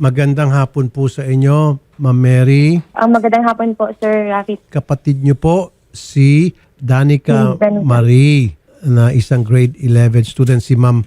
Magandang hapon po sa inyo, Ma'am Mary. Ah, magandang hapon po, Sir Rafi. Kapatid niyo po si Danica Hmm, Danica. Marie na isang grade 11 student. Si Ma'am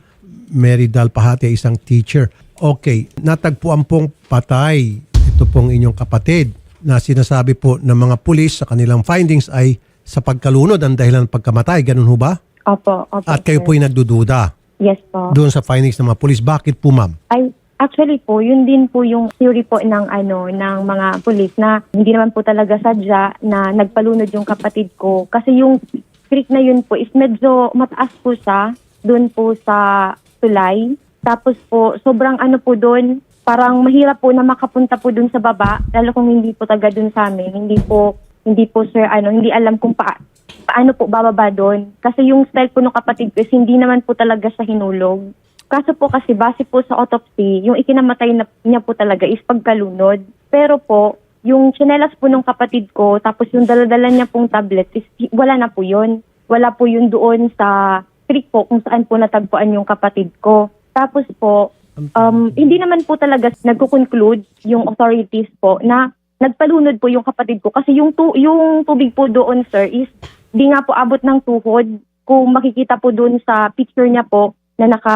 Mary Dalpahati, isang teacher. Okay, natagpuan pong patay ito pong inyong kapatid na sinasabi po ng mga pulis sa kanilang findings ay sa pagkalunod ang dahilan ng pagkamatay. Ganun ho ba? Opo, opo. At kayo sir. po ay nagdududa Yes po. doon sa findings ng mga pulis. Bakit po, ma'am? Ay, actually po, yun din po yung theory po ng ano ng mga pulis na hindi naman po talaga sadya na nagpalunod yung kapatid ko kasi yung creek na yun po is medyo mataas po siya doon po sa tulay. Tapos po, sobrang ano po doon, parang mahirap po na makapunta po doon sa baba, lalo kung hindi po taga doon sa amin. Hindi po, hindi po sir, ano, hindi alam kung pa, paano po bababa doon. Kasi yung style po ng kapatid ko is hindi naman po talaga siya hinulog. Kaso po kasi base po sa autopsy, yung ikinamatay na, niya po talaga is pagkalunod. Pero po, yung chinelas po ng kapatid ko, tapos yung daladala niya pong tablet, is wala na po yun. Wala po yun doon sa creek po kung saan po natagpuan yung kapatid ko. Tapos po, um, hindi naman po talaga nagko-conclude yung authorities po na nagpalunod po yung kapatid ko kasi yung tu- yung tubig po doon sir is di nga po abot ng tuhod kung makikita po doon sa picture niya po na naka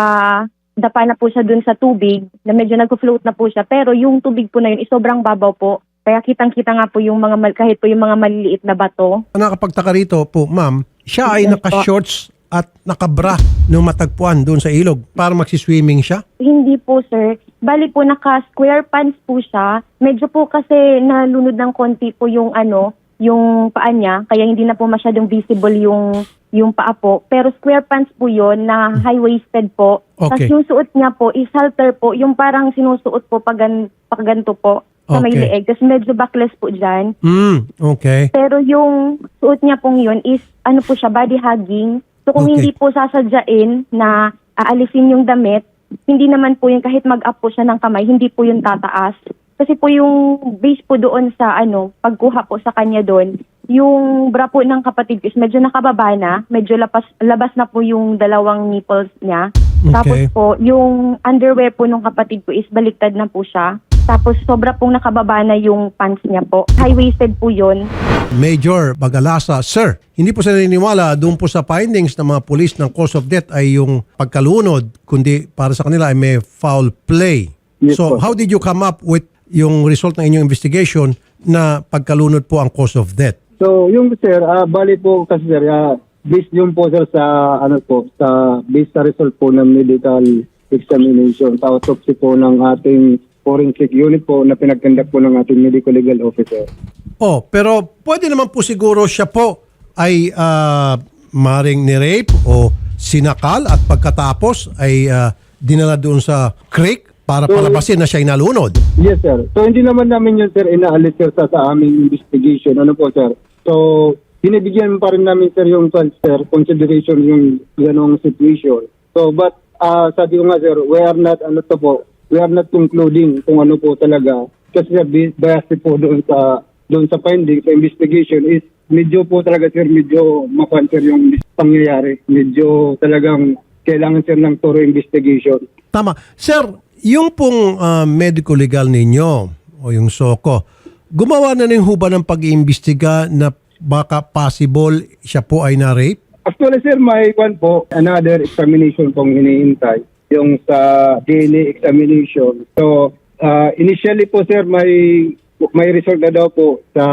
dapa na po siya doon sa tubig na medyo nagko-float na po siya pero yung tubig po na yun is sobrang babaw po kaya kitang-kita nga po yung mga mal- kahit po yung mga maliliit na bato Nakapagtaka rito po, ma'am, siya ay Yes po. naka-shorts at nakabra nung matagpuan doon sa ilog para magsiswimming siya. Hindi po, sir. Bali po, naka-square pants po siya. Medyo po kasi nalunod ng konti po yung ano, yung paa niya. Kaya hindi na po masyadong visible yung yung paa po. Pero square pants po yon na high-waisted po. Tapos Okay. yung suot niya po is halter po. Yung parang sinusuot po pag, gan- pag ganito po sa may Okay. leeg. Tapos medyo backless po dyan. Hmm, okay. Pero yung suot niya pong yun is ano po siya, body hugging. So kung Okay. hindi po sasadyain na aalisin yung damit, hindi naman po yung kahit mag-up po siya ng kamay, hindi po yung tataas. Kasi po yung base po doon sa ano, pagkuha po sa kanya doon, yung bra po ng kapatid ko is medyo nakababa na, medyo labas, labas na po yung dalawang nipples niya. Tapos Okay. po, yung underwear po ng kapatid ko is baliktad na po siya. Tapos sobra pong nakababa na yung pants niya po. High-waisted po yun. Major Bagalasa, Sir, hindi po sila naniniwala doon po sa findings ng mga pulis ng cause of death ay yung pagkalunod, kundi para sa kanila ay may foul play. Yes so, po. how did you come up with yung result ng inyong investigation na pagkalunod po ang cause of death? So, yung sir, ah bali po kasi sir, ah, based yung po sir sa, ano po, sa, based sa result po ng medical examination, sa autopsy po ng ating forensic unit po na pinagkandak po ng ating medical legal officer. Oh, pero pwede naman po siguro siya po ay ah, maring ni-rape o sinakal at pagkatapos ay ah, dinala doon sa creek para palabasin na siya nalunod. Yes, sir. So, hindi naman namin yun, sir, inaalis, sir, sa, sa aming investigation. Ano po, sir? So, binibigyan pa rin namin, sir, yung, sir, consideration yung ganong situation. So, but, uh, sabi ko nga, sir, we are not, ano to po, we are not concluding kung ano po talaga. Kasi, sir, bi- bias po doon sa, doon sa finding, sa investigation is, medyo po talaga, sir, medyo mapan, sir, yung pangyayari. Medyo talagang kailangan, sir, ng thorough investigation. Tama. Sir, yung pong ah, medical legal ninyo o yung SOCO, gumawa na rin ho ba ng pag-iimbestiga na baka possible siya po ay na-rape? Actually, sir, may one po, another examination pong hinihintay, yung sa DNA examination. So, uh, initially po, sir, may may result na daw po sa,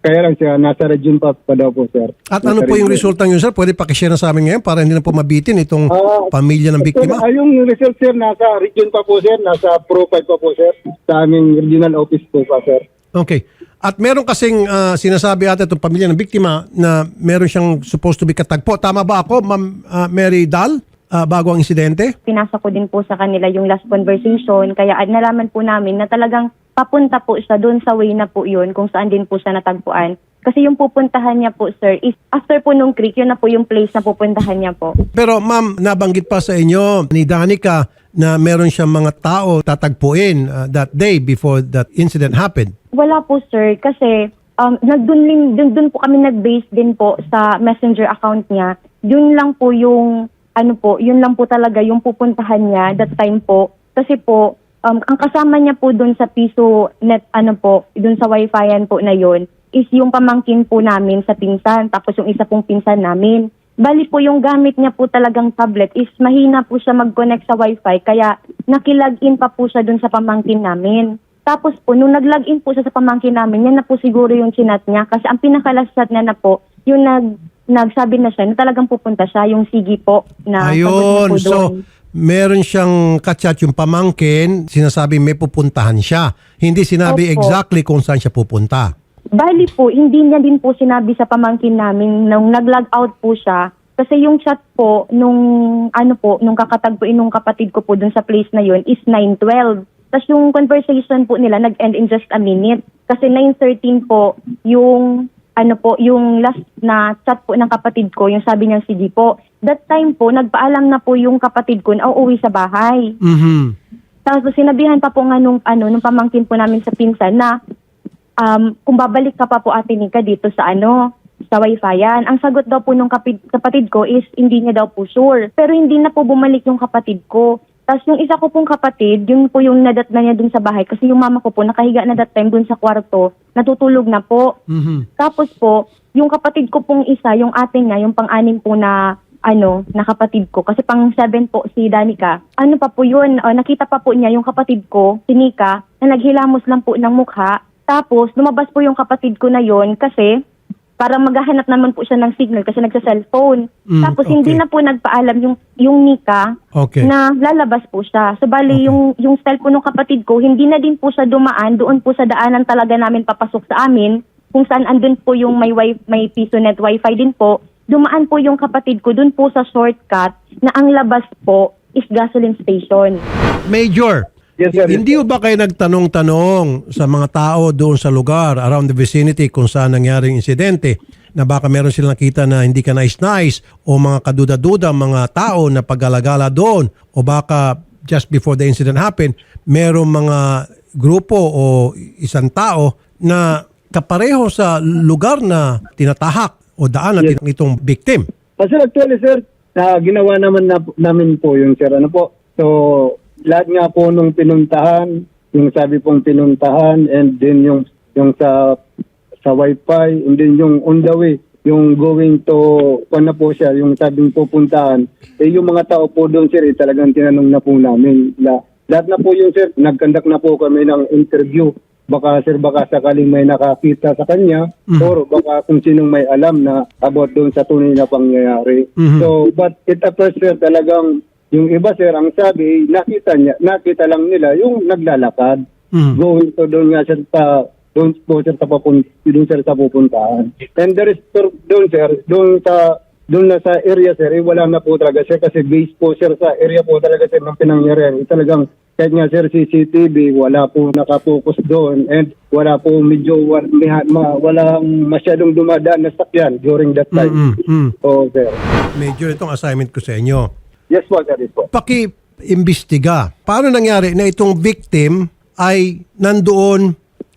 kaya lang siya, nasa region pa pa daw po, sir. At ano Nasa po yung resulta nyo, sir? Pwede pakishare na sa amin ngayon para hindi na po mabitin itong Ah, pamilya ng biktima? Sir, ah, yung result, sir, nasa region pa po, sir, nasa profile pa po, sir, sa aming regional office po pa, sir. Okay. At meron kasing ah, sinasabi ata itong pamilya ng biktima na meron siyang supposed to be katagpo. Tama ba ako, Ma'am ah, Mary Dal, ah, bago ang insidente? pinasa ko din po sa kanila yung last conversation. Kaya ad- nalaman po namin na talagang papunta po siya doon sa way na po yun kung saan din po siya natagpuan. Kasi yung pupuntahan niya po, sir, is after po nung creek, yun na po yung place na pupuntahan niya po. Pero ma'am, nabanggit pa sa inyo ni Danica na meron siyang mga tao tatagpuin ah, that day before that incident happened. Wala po, sir, kasi um, nagdun, din, dun, dun po kami nag-base din po sa messenger account niya. Yun lang po yung, ano po, yun lang po talaga yung pupuntahan niya that time po. Kasi po, um, ang kasama niya po doon sa piso net, ano po, doon sa wifi po na yon is yung pamangkin po namin sa pinsan, tapos yung isa pong pinsan namin. Bali po yung gamit niya po talagang tablet is mahina po siya mag-connect sa wifi, kaya nakilagin pa po siya doon sa pamangkin namin. Tapos po, nung nag-login po siya sa pamangkin namin, yan na po siguro yung chinat niya. Kasi ang pinakalas chat niya na po, yung nag, nagsabi na siya na talagang pupunta siya, yung sige po na sagot niya Ayun. po So, doon. meron siyang kachat yung pamangkin, sinasabi may pupuntahan siya. Hindi sinabi Opo. exactly kung saan siya pupunta. Bali po, hindi niya din po sinabi sa pamangkin namin nung nag-log out po siya. Kasi yung chat po, nung ano po, nung kakatagpuin nung kapatid ko po dun sa place na yun is 9.12. Tapos yung conversation po nila nag-end in just a minute. Kasi 9.13 po yung ano po, yung last na chat po ng kapatid ko, yung sabi niya sige po. That time po, nagpaalam na po yung kapatid ko na uuwi sa bahay. Mhm. Tapos sinabihan pa po nga nung, ano, nung pamangkin po namin sa pinsan na um, kung babalik ka pa po ate Nika dito sa ano, sa wifi yan. Ang sagot daw po nung kapit, kapatid ko is hindi niya daw po sure. Pero hindi na po bumalik yung kapatid ko. Tapos yung isa ko pong kapatid, yun po yung nadat na niya dun sa bahay. Kasi yung mama ko po, nakahiga na that time dun sa kwarto, natutulog na po. Mhm. Tapos po, yung kapatid ko pong isa, yung ate niya, yung pang-anim po na ano, na kapatid ko. Kasi pang seven po si Danica. Ano pa po yun, uh, nakita pa po niya yung kapatid ko, si Nika, na naghilamos lang po ng mukha. Tapos, lumabas po yung kapatid ko na yon kasi para maghahanap naman po siya ng signal kasi nagsa-cellphone. Mm, Tapos hindi okay. na po nagpaalam yung yung Nika Okay. na lalabas po siya. So bali Okay. yung yung po ng kapatid ko, hindi na din po siya dumaan doon po sa daanan talaga namin papasok sa amin kung saan andun po yung may wi- may piso net wifi din po. Dumaan po yung kapatid ko doon po sa shortcut na ang labas po is gasoline station. Major, Yes, sir. hindi ho ba kayo nagtanong-tanong sa mga tao doon sa lugar, around the vicinity, kung saan nangyari yung insidente, na baka meron silang nakita na hindi ka nice-nice o mga kaduda-duda, mga tao na paggalagala doon o baka just before the incident happened, merong mga grupo o isang tao na kapareho sa lugar na tinatahak o daan na Yes. itong victim. Kasi actually, sir, na ginawa naman na, namin po yung sir. Ano po? So, lahat nga po nung pinuntahan, yung sabi pong pinuntahan, and then yung, yung sa sa wifi, and then yung on the way, yung going to, kung na po siya, yung sabing pupuntahan, eh yung mga tao po doon, sir, eh, talagang tinanong na po namin. La, lahat na po yung sir, nagkandak na po kami ng interview. Baka sir, baka sakaling may nakakita sa kanya, or baka kung sinong may alam na about doon sa tunay na pangyayari. Mhm. So, but it appears sir, talagang yung iba sir, ang sabi, nakita niya, nakita lang nila yung naglalakad. Mhm. Going to doon nga sir sa doon po sir sa papun doon sir sa pupuntahan. And there is doon sir, doon sa doon na sa area sir, eh, wala na po talaga sir kasi base po sir sa area po talaga sir ng pinangyarihan. Eh, talagang kahit nga sir CCTV, wala po nakapokus doon and wala po medyo wa- miha- ma, walang masyadong dumadaan na sakyan during that time. Mm, mm. Oo sir. Major, itong assignment ko sa inyo. Yes po sir, yes po. paki-imbestiga. Paano nangyari na itong victim ay nandoon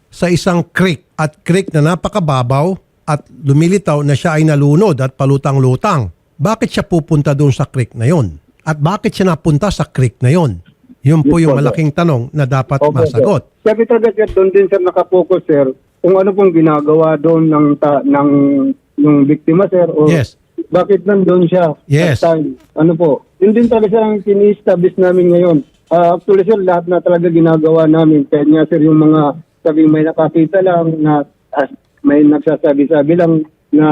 sa isang creek at creek na napakababaw at lumilitaw na siya ay nalunod at palutang-lutang. Bakit siya pupunta doon sa creek na yon? At bakit siya napunta sa creek na yon? Yun po Yes yung sir. malaking tanong na dapat Opo, masagot. Sir. Sabi talaga sir, doon din sir nakapokus sir, kung ano pong ginagawa doon ng ta, ng ng biktima sir o Yes. Bakit nandun siya Yes. at time. Ano po? Yun din talaga ang tini-establish namin ngayon. Ah, actually sir, lahat na talaga ginagawa namin. Kaya nga sir, yung mga sabing may nakakita lang na as, may nagsasabi-sabi lang na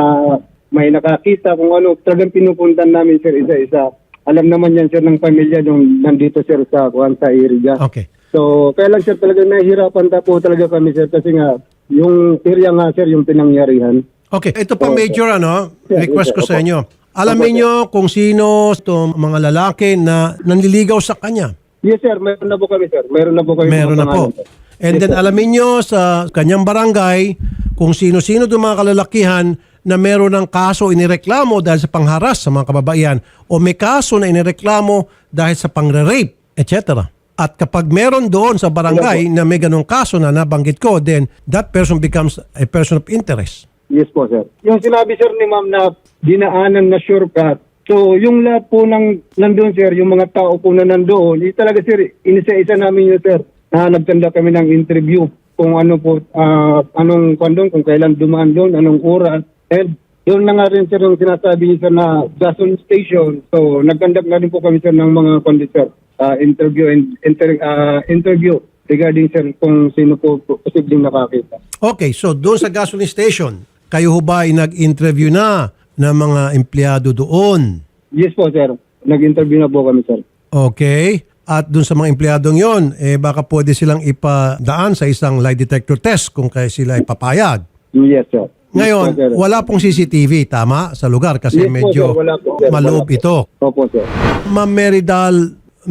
may nakakita kung ano, talagang pinupuntan namin sir isa-isa. Alam naman yan sir ng pamilya nung nandito sir sa Juan sa area. Okay. So, kaya lang sir talaga nahihirapan ta po talaga kami sir kasi nga yung area nga sir yung pinangyarihan. Okay, ito pa major ano, request ko sa inyo. Alamin nyo kung sino itong mga lalaki na nanliligaw sa kanya. Yes sir, meron na po kami sir. Meron na po kami. Meron na po. And then alamin nyo sa kanyang barangay kung sino-sino itong mga kalalakihan na meron ng kaso inireklamo dahil sa pangharas sa mga kababaihan o may kaso na inireklamo dahil sa pangre-rape, etc. At kapag meron doon sa barangay na may ganong kaso na nabanggit ko, then that person becomes a person of interest. Yes po sir. Yung sinabi sir ni ma'am na dinaanan na shortcut. So yung lahat po ng nandun sir, yung mga tao po na nandoon, eh, talaga sir, inisa-isa namin yun sir. na nagtanda kami ng interview kung ano po, ah, anong kondong, kung kailan dumaan doon, anong oras. And doon na nga rin sir yung sinasabi niya sir na Gason Station. So nagkandak na rin po kami sir ng mga conductor ah, interview and inter, ah, interview regarding sir kung sino po po posibleng nakakita. Okay, so doon sa gasoline station, kayo ho ba ay nag-interview na ng mga empleyado doon? Yes po sir, nag-interview na po kami sir. Okay. At doon sa mga empleyadong yon, eh baka pwede silang ipadaan sa isang lie detector test kung kaya sila ay papayag. Yes sir. Yes po, Ngayon, sir. wala pong CCTV, tama? Sa lugar kasi Yes po, medyo sir. Po, sir. maloob Wala ito. Opo sir. Ma'am Meridal,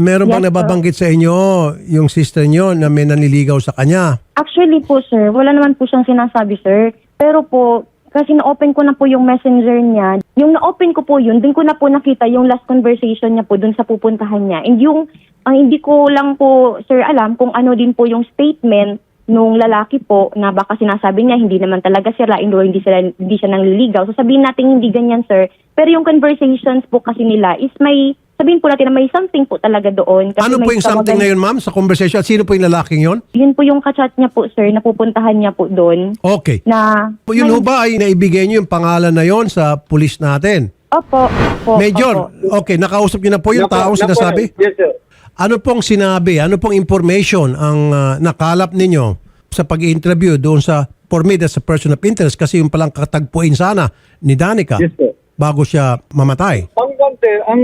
meron bang Yes, nababanggit sa inyo yung sister nyo na may nanliligaw sa kanya? Actually po, sir, wala naman po siyang sinasabi, sir. Pero po, kasi na-open ko na po yung messenger niya. Yung na-open ko po yun, dun ko na po nakita yung last conversation niya po dun sa pupuntahan niya. And yung, ang hindi ko lang po, sir, alam kung ano din po yung statement nung lalaki po na baka sinasabi niya hindi naman talaga sila indo hindi sila hindi siya nangliligaw. So sabihin natin hindi ganyan sir. Pero yung conversations po kasi nila is may sabihin po natin na may something po talaga doon. Kasi Ano po may yung something tawagan- na yun, ma'am, sa conversation? At sino po yung lalaking yon? yun po yung kachat niya po, sir, napupuntahan niya po doon. Okay. Na, Yun ho ba ay naibigay nyo yung pangalan na yon sa pulis natin? Opo, opo. Major, opo. okay, nakausap nyo na po yung Napo- taong napo, sinasabi? Yes sir. Ano pong sinabi, ano pong information ang ah, nakalap ninyo sa pag-interview doon sa for me that's a person of interest kasi yung palang katagpuin sana ni Danica Yes sir. bago siya mamatay. Ang sir, ang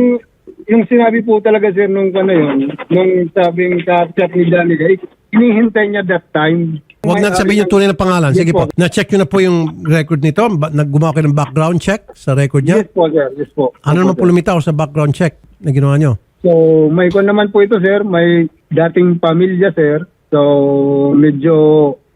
yung sinabi po talaga sir nung ano yun, nung sabing ka-chat ni Danica, hinihintay niya that time. Huwag May- na sabihin yung tunay na pangalan. Sige po. Na-check nyo na po yung record nito. Ba- Naggumawa kayo ng background check sa record niya. Yes po sir, yes po. Ano naman po lumitaw sa background check na ginawa nyo? So, may kon naman po ito sir, may dating pamilya sir. So, medyo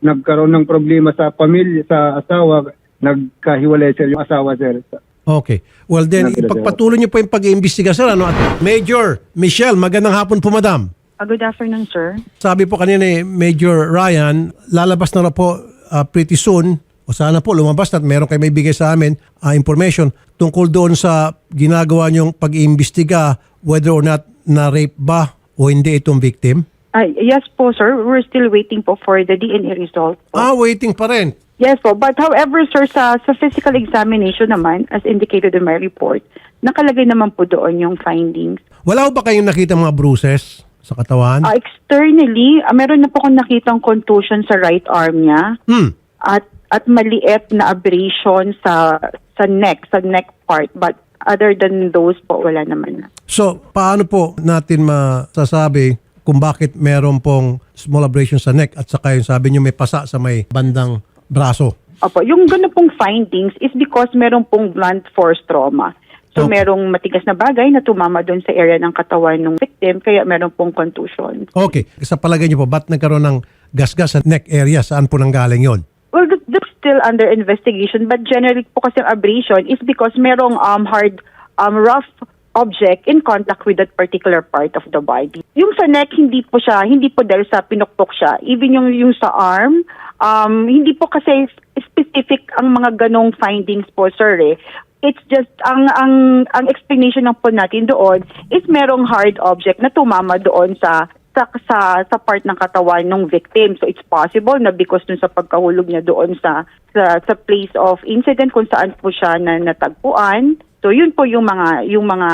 nagkaroon ng problema sa pamilya, sa asawa, nagkahiwalay sir yung asawa sir. Okay. Well then, ipagpatuloy nyo po yung pag-iimbestiga sir. Ano? At Major Michelle, magandang hapon po madam. Ah, good afternoon, sir. Sabi po kanina ni Major Ryan, lalabas na na po uh, pretty soon o sana po lumabas na at meron kayo may bigay sa amin uh, information tungkol doon sa ginagawa niyong pag-iimbestiga whether or not na-rape ba o hindi itong victim. Ah, yes po, sir. We're still waiting po for the DNA result. po. Ah, waiting pa rin. Yes po. But however, sir, sa, sa physical examination naman, as indicated in my report, nakalagay naman po doon yung findings. Wala ho ba kayong nakita mga bruises sa katawan? Ah, externally, ah, meron na po akong nakitang contusion sa right arm niya Hmm. at at maliit na abrasion sa sa neck, sa neck part. But other than those po, wala naman na. So, paano po natin masasabi kung bakit meron pong small abrasion sa neck at saka yung sabi nyo may pasa sa may bandang braso? Opo, yung gano'n pong findings is because meron pong blunt force trauma. So Okay. merong matigas na bagay na tumama doon sa area ng katawan ng victim kaya meron pong contusion. Okay. Sa palagay nyo po, ba't nagkaroon ng gasgas sa neck area? Saan po nanggaling yon? Well, that- that's still under investigation but generally po kasi abrasion is because merong um, hard, um, rough object in contact with that particular part of the body. Yung sa neck, hindi po siya, hindi po dahil sa pinukpok siya. Even yung, yung sa arm, um, hindi po kasi specific ang mga ganong findings po, sir eh. It's just, ang, ang, ang explanation lang po natin doon is merong hard object na tumama doon sa sa sa sa part ng katawan ng victim. So it's possible na because dun sa pagkahulog niya doon sa sa, sa place of incident kung saan po siya na natagpuan. So yun po yung mga yung mga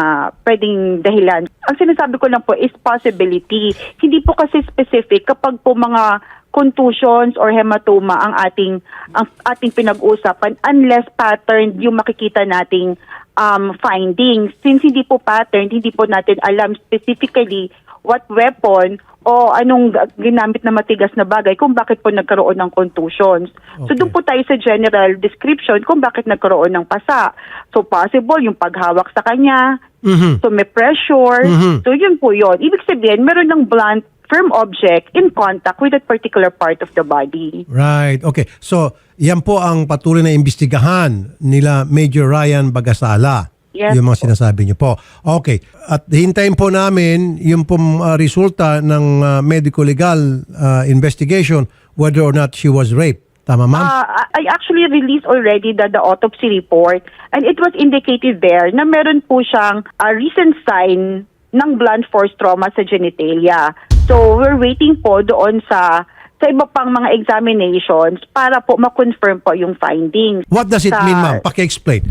pwedeng dahilan. Ang sinasabi ko lang po is possibility. Hindi po kasi specific kapag po mga contusions or hematoma ang ating ang ating pinag-uusapan unless pattern yung makikita nating um, findings. Since hindi po pattern, hindi po natin alam specifically what weapon o anong ginamit na matigas na bagay kung bakit po nagkaroon ng contusions. So Okay. doon po tayo sa general description kung bakit nagkaroon ng pasa. So possible yung paghawak sa kanya, Mhm. so may pressure. Mhm. So yun po yun. Ibig sabihin, meron ng blunt, firm object in contact with that particular part of the body. Right. Okay. So, yan po ang patuloy na imbestigahan nila Major Ryan Bagasala. Yes yung mga sinasabi niyo po. Okay. At hintayin po namin yung pong uh, resulta ng uh, medico-legal uh, investigation whether or not she was raped. Tama, ma'am? Uh, I actually released already the, the autopsy report and it was indicated there na meron po siyang a recent sign ng blunt force trauma sa genitalia. So we're waiting po doon sa sa iba pang mga examinations para po ma-confirm po yung findings. What does it Sa- mean, ma'am? Paki-explain.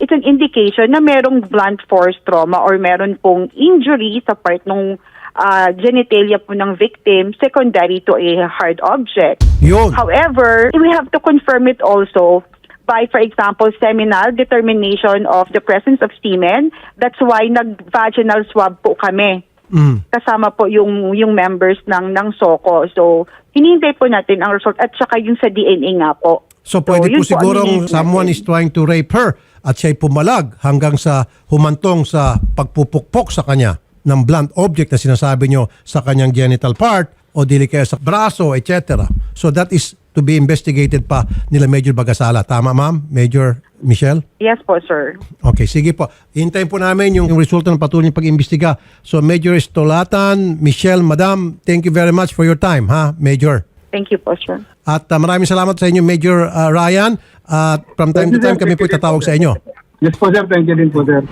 It's an indication na merong blunt force trauma or meron pong injury sa part ng ah, genitalia po ng victim secondary to a hard object. Yun. However, we have to confirm it also by, for example, seminal determination of the presence of semen. That's why nag-vaginal swab po kami. Mm. Kasama po yung yung members ng ng SOCO. So, hinihintay po natin ang result at saka yung sa DNA nga po. So pwede yun po sigurong hinihintay someone is trying to rape her at siya'y pumalag hanggang sa humantong sa pagpupukpok sa kanya ng blunt object na sinasabi nyo sa kanyang genital part o dili kaya sa braso, etc. So that is to be investigated pa nila Major Bagasala. Tama ma'am? Major Michelle? Yes po, sir. Okay, sige po. Hintayin po namin yung, yung resulta ng patuloy ng pag-imbestiga. So Major Estolatan, Michelle, Madam, thank you very much for your time, ha, Major. Thank you po, sir. At uh, maraming salamat sa inyo, Major uh, Ryan. At from time to time, kami po tatawag sa inyo. Yes po, sir. Thank you din po, sir.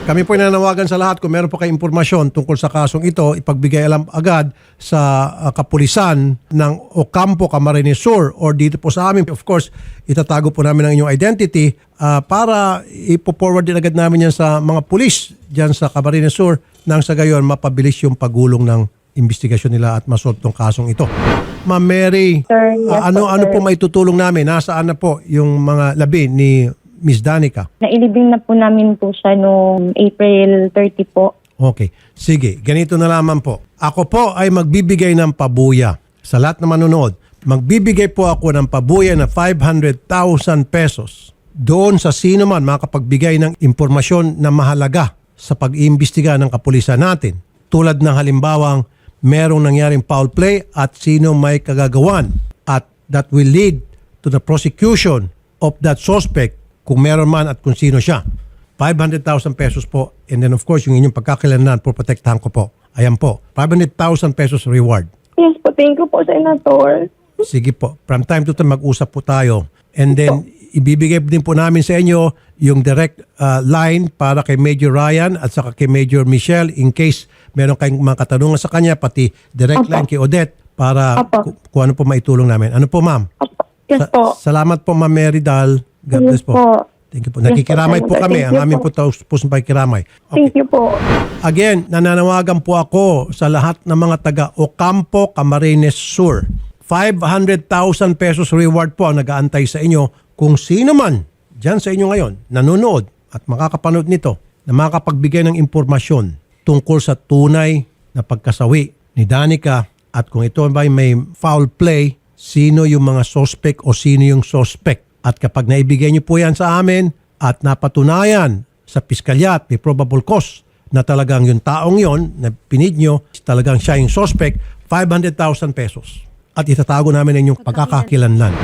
Kami po nananawagan sa lahat kung meron po kayong impormasyon tungkol sa kasong ito, ipagbigay alam agad sa uh, kapulisan ng Ocampo, Camarines Sur or dito po sa amin. Of course, itatago po namin ang inyong identity uh, para ipo-forward din agad namin yan sa mga pulis dyan sa Camarines Sur nang sa gayon mapabilis yung pagulong ng investigasyon nila at masolve tong kasong ito. Ma'am Mary, Sir, yes uh, ano po, ano po may tutulong namin? Nasaan na po yung mga labi ni Miss Danica? Nailibing na po namin po siya noong April 30 po. Okay. Sige, ganito na lamang po. Ako po ay magbibigay ng pabuya sa lahat na manonood. Magbibigay po ako ng pabuya na 500,000 pesos doon sa sino man makapagbigay ng impormasyon na mahalaga sa pag-iimbestiga ng kapulisan natin. Tulad ng halimbawang merong nangyaring foul play at sino may kagagawan at that will lead to the prosecution of that suspect kung meron man at kung sino siya. 500,000 pesos po. And then of course, yung inyong pagkakailangan po, protektahan ko po. Ayan po. 500,000 pesos reward. Yes po, thank you po, Senator. Sige po. From time to time, mag-usap po tayo. And then, ibibigay din po namin sa inyo yung direct uh, line para kay Major Ryan at saka kay Major Michelle in case meron kayong mga katanungan sa kanya, pati direct Opo. line kay Odette para Opo. ku- kung ano po maitulong namin. Ano po, ma'am? Yes Sa- po. Salamat po, Ma'am Mary Dal. God bless Yes po. po. Thank you po. Yes po, Nakikiramay po Senator. kami. Thank Ang you aming po. po taus pusong pakikiramay. Okay. Thank you po. Again, nananawagan po ako sa lahat ng mga taga Ocampo, Camarines Sur. 500,000 pesos reward po ang nag-aantay sa inyo kung sino man dyan sa inyo ngayon nanonood at makakapanood nito na makapagbigay ng impormasyon tungkol sa tunay na pagkasawi ni Danica at kung ito ba may foul play, sino yung mga suspect o sino yung suspect. At kapag naibigay niyo po yan sa amin at napatunayan sa piskalya at may probable cause na talagang yung taong yon na pinid nyo, talagang siya yung suspect, 500,000 pesos. At itatago namin ang inyong pagkakakilanlan.